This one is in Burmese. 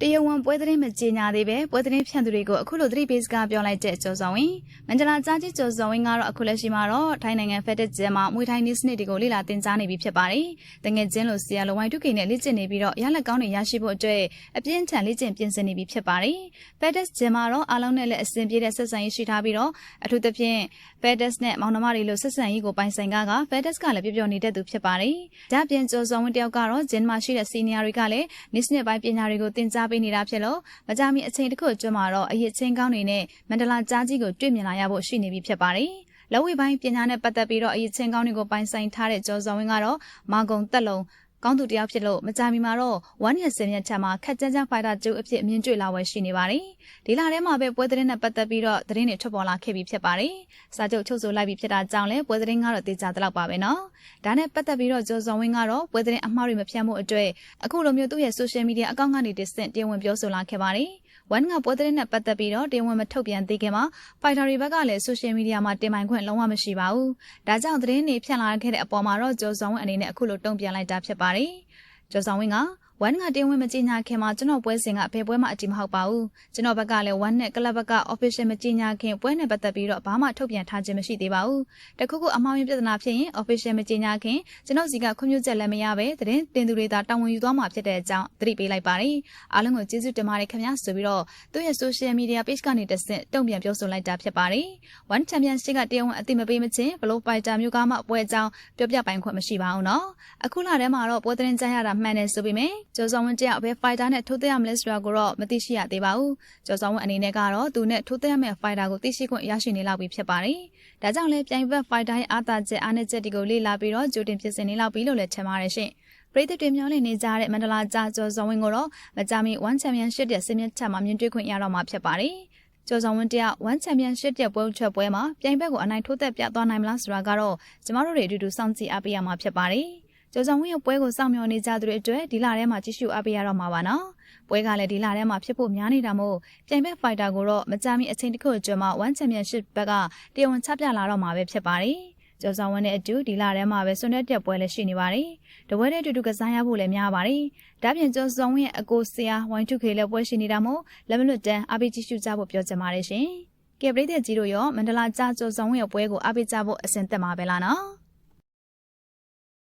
တရားဝင်ပွဲသတင်းမကြေညာသေးပဲပွဲသတင်းဖြန့်သူတွေကိုအခုလိုသတိပေးစကားပြောလိုက်တဲ့ကျော်စောဝင်မန္တလာကြားကြီးကျော်စောဝင်ကတော့အခုလက်ရှိမှာတော့ထိုင်းနိုင်ငံဖက်တက်ကျဲမှာမွေထိုင်းနည်းစနစ်တွေကိုလေ့လာသင်ကြားနေပြီဖြစ်ပါတယ်။တငယ်ချင်းလိုဆီယာလိုဝိုင်းတုကိနဲ့လေ့ကျင့်နေပြီးတော့ရလက်ကောင်းတွေရရှိဖို့အတွက်အပြင်းထန်လေ့ကျင့်ပြင်ဆင်နေပြီဖြစ်ပါတယ်။ဖက်တက်ကျဲမှာတော့အားလုံးနဲ့လည်းအစဉ်ပြေတဲ့ဆက်ဆံရေးရှိထားပြီးတော့အထူးသဖြင့်ဖက်တက်နဲ့မောင်နှမတွေလိုဆက်ဆံရေးကိုပိုင်ဆိုင်ကကဖက်တက်ကလည်းပြပြနေတဲ့သူဖြစ်ပါတယ်။ဒါ့အပြင်ကျော်စောဝင်တယောက်ကတော့ဂျင်မှာရှိတဲ့စီနီယာတွေကလည်းနည်းစနစ်ပိုင်းပညာတွေကိုသင်ကြားပေးနေတာဖြစ်လို့မကြမီအချိန်တစ်ခုအတွင်းမှာတော့အရေးချင်းကောင်းတွေနဲ့မန္တလာကြားကြီးကိုတွေ့မြင်လာရဖို့ရှိနေပြီဖြစ်ပါတယ်။လက်ဝဲပိုင်းပညာနဲ့ပတ်သက်ပြီးတော့အရေးချင်းကောင်းတွေကိုပိုင်ဆိုင်ထားတဲ့ကျော်စောဝင်းကတော့မာကုံတက်လုံး ကောင်းသူတယောက်ဖြစ်လို့မကြမီမှာတော့1ရက်10ရက်ချမှာခက်ကြမ်းကြမ်းဖိုက်တာကျူအဖြစ်အမြင်တွေ့လာဝယ်ရှိနေပါတယ်။ဒီလထဲမှာပဲပွဲသတင်းနဲ့ပတ်သက်ပြီးတော့သတင်းတွေထွက်ပေါ်လာခဲ့ပြီးဖြစ်ပါတယ်။စာချုပ်ချုပ်ဆိုလိုက်ပြီးဖြစ်တာကြောင့်လည်းပွဲသတင်းကတော့တေချာတလောက်ပါပဲနော်။ဒါနဲ့ပတ်သက်ပြီးတော့ကျော်စောဝင်းကတော့ပွဲသတင်းအမှားတွေမဖြန့်ဖို့အတွက်အခုလိုမျိုးသူ့ရဲ့ social media အကောင့်ကနေတဆင့်တရားဝင်ပြောဆိုလာခဲ့ပါတယ်။ ဝမ်ကပွဲသတင်းနဲ့ပတ်သက်ပြီးတော့တင်ဝင်မထုတ်ပြန်သေးခင်မှာဖိုက်တာတွေဘက်ကလည်းဆိုရှယ်မီဒီယာမှာတင်ပိုင်ခွင့်လုံးဝမရှိပါဘူး။ဒါကြောင့်သတင်းတွေဖြန့်လာခဲ့တဲ့အပေါ်မှာတော့ကျော်စောင်းဝင်းအနေနဲ့အခုလိုတုံ့ပြန်လိုက်တာဖြစ်ပါတယ်။ကျော်စောင်းဝင်းက ဝမ်ကတင်ဝင်မကြီးညာခင်မှာကျွန်တော်ပွဲစဉ်ကဘယ်ပွဲမှအကြည့်မဟုတ်ပါဘူးကျွန်တော်ဘက်ကလည်းဝမ်နဲ့ကလပ်ဘက်က official မကြီးညာခင်ပွဲနဲ့ပတ်သက်ပြီးတော့ဘာမှထုတ်ပြန်ထားခြင်းမရှိသေးပါဘူးတခုခုအမှားယွင်းပြဿနာဖြစ်ရင် official မကြီးညာခင်ကျွန်တော်စီကခွင့်ပြုချက်လည်းမရပဲသတင်းတင်သူတွေသာတာဝန်ယူသွားမှာဖြစ်တဲ့အကြောင်းသတိပေးလိုက်ပါတယ်အားလုံးကိုကျေးဇူးတင်ပါတယ်ခင်ဗျာဆိုပြီးတော့သူ့ရဲ့ social media page ကနေတဆင့်တုံ့ပြန်ပြောဆိုလိုက်တာဖြစ်ပါတယ်ဝမ်ချန်ပီယံရှစ်ကတရားဝင်အသိမပေးမချင်းဘလို့ပိုက်တာမျိုးကမှပွဲအကြောင်းပြောပြပိုင်ခွင့်မရှိပါဘူးနော်အခုလထဲမှာတော့ပွဲသတင်းကြားရတာမှန်တယ်ဆိုပေမဲ့ ကျော်စောဝင်းတယောက်ဘယ်ဖိုက်တာနဲ့ထိုးသက်ရမလဲဆိုတာကိုတော့မသိရှိရသေးပါဘူး။ကျော်စောဝင်းအနေနဲ့ကတော့သူနဲ့ထိုးသက်ရမယ့်ဖိုက်တာကိုသိရှိခွင့်ရရှိနေလောက်ပြီဖြစ်ပါတယ်။ဒါကြောင့်လည်းပြိုင်ဘက်ဖိုက်တာရဲ့အားသာချက်အားနည်းချက်တွေကိုလေ့လာပြီးတော့ကြိုတင်ပြင်ဆင်နေလောက်ပြီလို့လည်းထင်ပါတယ်ရှင်။ပရိသတ်တွေမျှော်လင့်နေကြတဲ့မန္တလာကြာကျော်စောဝင်းကိုတော့မကြမီ1 Championship ရဲ့စင်မြင့်ချက်မှာမြင်တွေ့ခွင့်ရတော့မှာဖြစ်ပါတယ်။ကျော်ဆောင်ဝင်းတရ1 Championship ရဲ့ပွဲချက်ပွဲမှာပြိုင်ဘက်ကိုအနိုင်ထိုးသက်ပြသွားနိုင်မလားဆိုတာကတော့ကျမတို့တွေအတူတူစောင့်ကြည့်အားပေးရမှာဖြစ်ပါတယ်။ ကျော်ဆောင်ဝင်းရဲ့ပွဲကိုစောင့်မျှော်နေကြသူတွေအတွက်ဒီလထဲမှာကြည့်ရှုအားပေးရတော့မှာပါနော်။ပွဲကလည်းဒီလထဲမှာဖြစ်ဖို့များနေတာမို့ပြိုင်ဘက်ဖိုက်တာကိုတော့မကြမီအချိန်တစ်ခုအတွင်းမှာ1 Championship ဘက်ကတရားဝင်ချပြလာတော့မှာပဲဖြစ်ပါတယ်။ကျော်ဆောင်ဝင်းနဲ့အတူဒီလထဲမှာပဲဆွန်တဲ့တက်ပွဲလည်းရှိနေပါတယ်။တပွဲတဲ့အတူတူကစားရဖို့လည်းများပါတယ်။ဒါပြင်ကျော်ဆောင်ဝင်းရဲ့အကိုဆရာဝိုင်းထုခေလည်းပွဲရှိနေတာမို့လက်မလွတ်တန်းအားပေးကြည့်ရှုကြဖို့ပြောချင်ပါတယ်ရှင်။ကဲပရိသတ်ကြီးတို့ရောမန္တလာကြာကျော်ဆောင်ဝင်းရဲ့ပွဲကိုအားပေးကြဖို့အစဉ်သက်မှာပဲလားနော်။